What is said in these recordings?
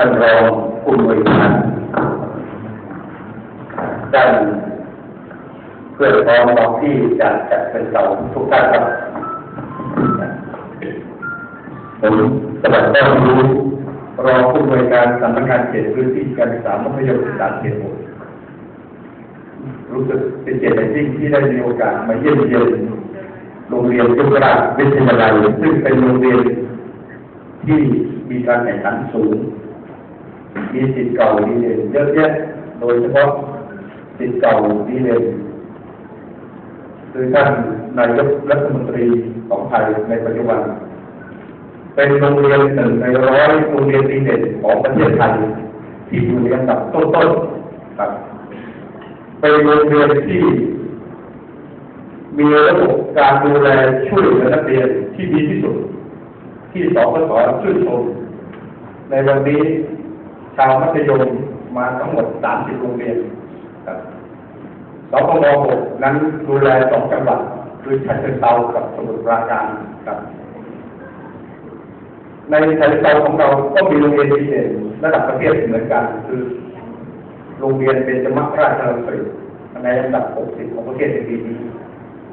ท่านรองผู้บริหารท่านเพื่อนพ้องน้องที่จากจากเป็นเสาทุกท่านครับผมสวัสดีรู้รองผู้บริการสำนักงานเขตพื้นที่การศึกษามัธยมศึกษาเขตหกรู้สึกเป็นเกียรติอย่างยิ่งที่ได้มีโอกาสมาเยี่ยมเยียนโรงเรียนยุพราชวิทยาลัยซึ่งเป็นโรงเรียนที่มีการแข่งขันสูง มีสิทธิ์เก่าดีเด่นเยอะแยะโดยเฉพาะสิทธิ์เก่าดีเด่นคือท่านนายกรัฐมนตรีของไทยในปัจจุบัน เป็นโรงเรียนหนึ่งในร้อยโรงเรียนดีเด่นของประเทศไทยที่อยู่ในอันดับต้นๆครับเป็นโรงเรียนที่มีระบบการดูแลช่วยเหลือนักเรียนที่ดีที่สุด ที่สพสชื่นชมในวันนี้ ชาวมัธยมมาทั้งหมด 30 โรงเรียนครับสพม6นั้นดูแลสองจังหวัด คือฉะเชิงเทรากับสมุทรปราการครับในฉะเชิงเทราของเราก็มีโรงเรียนดีเด่นระดับประเทศเหมือนกัน คือโรงเรียนเป็นจมัคราชลังสิในอันดับ 60 ของประเทศในปีนี้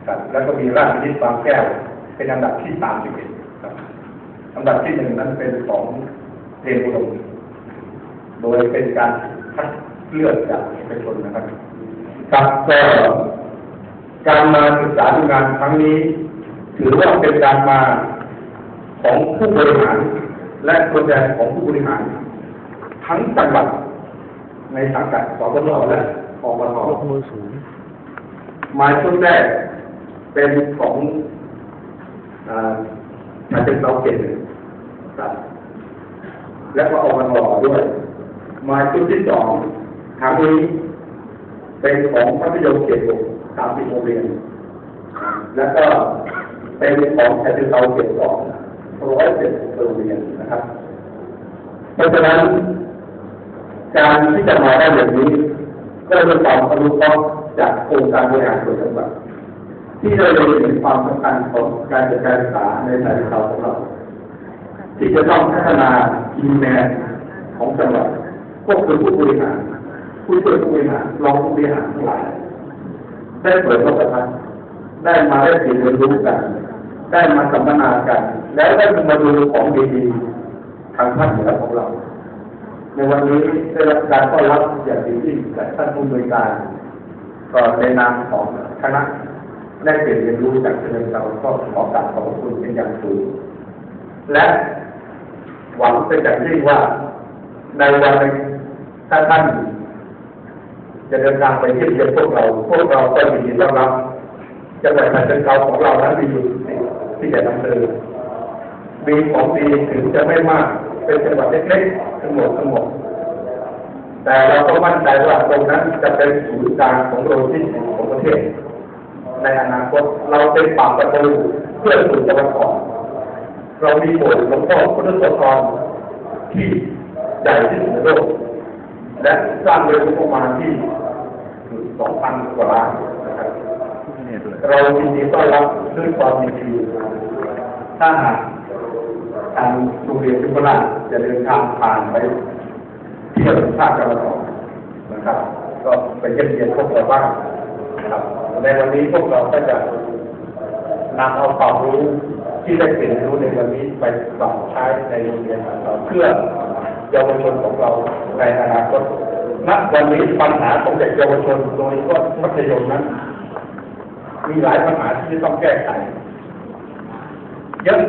ครับแล้วก็มีราชวิทย์บางแก้วเป็นอันดับที่ 31ครับอันดับที่หนึ่งนั้นเป็นของเรียนอุดม โดยเป็นการคัดเลือกจากเอกชนนะครับครับก็การมาศึกษาดูงานครั้งนี้ ถือว่าเป็นการมาของผู้บริหาร และตัวแทนของผู้บริหาร ทั้งจังหวัดในสังกัดสปนและอบตยกมือมาช่วงแรกเป็นของอ่าชาเชิงเราเขตหนึ่งครับและก็อบตด้วย มาชุดที่สองครั้งนี้ เป็นของมัธยมเขตหกสามสิบโรงเรียน แล้วก็เป็นของชาเชิงเทราเขตสองร้อยเจ็ดสิบโรงเรียนนะครับ เพราะฉะนั้น การที่จะมาได้แบบนี้ ก็เป็นความอนุเคราะห์จากโครงการบริหารส่วนจังหวัดที่เราเห็นความสำคัญของการจัดการศึกษาในสายเราของเราที่จะต้องพัฒนาทีมแมนของจังหวัด ก็คือผู้บริหารผู้ช่วยผู้บริหารรองผู้บริหารทั้งหลายได้เปิดโลกทัศน์ได้มาได้เรียนรู้กัน ได้มาสัมมนากัน แล้วได้มาดูของดีๆทางภาคเหนือของเรา ในวันนี้ได้รับการต้อนรับอย่างดีที่จากท่านผู้บริการก็ในนามของคณะได้เปลี่ยนเรียนรู้จากเชิญเราก็ขอกราบขอบคุณเป็นอย่างสูง และหวังเป็นอย่างยิ่งว่าในวันหนึ่ง ถ้าท่านจะเดินทางไปเยี่ยมเยียนพวกเรา พวกเราก็ยินดีต้อนรับจังหวัดฉะเชิงเทราของเรานั้นมีอยู่ที่จะนำเสนอมีของดีถึงจะไม่มาก เป็นจังหวัดเล็กๆทั้งหมดทั้งหมด แต่เราก็มั่นใจว่าตรงนั้นจะเป็นศูนย์กลางของโลจิสติกส์ของประเทศ ในอนาคตเราเป็นปากประตูเพื่อสู่ตะวันออกเรามีโบสถ์หลวงพ่อพุทธโสธรที่ใหญ่ที่สุดในโลก และสร้างโดยงบประมาณที่สองพันกว่าล้านนะครับเรายินดีต้อนรับด้วยความยินดีถ้าหากทางโรงเรียนชุมราชจะเดินทางผ่านไปเที่ยวภาคตะวันออกนะครับ ก็ไปเยี่ยมเยียนพวกเราบ้างนะครับ ในวันนี้พวกเราก็จะนำเอาความรู้ที่ได้เรียนรู้ในวันนี้ไปปรับใช้ในโรงเรียนของเราเพื่อ เยาวชนของเราในอนาคตณวันนี้ปัญหาของเด็กเยาวชนโดยเฉพาะมัธยมนั้น มีหลายปัญหาที่ต้องแก้ไขเยอะ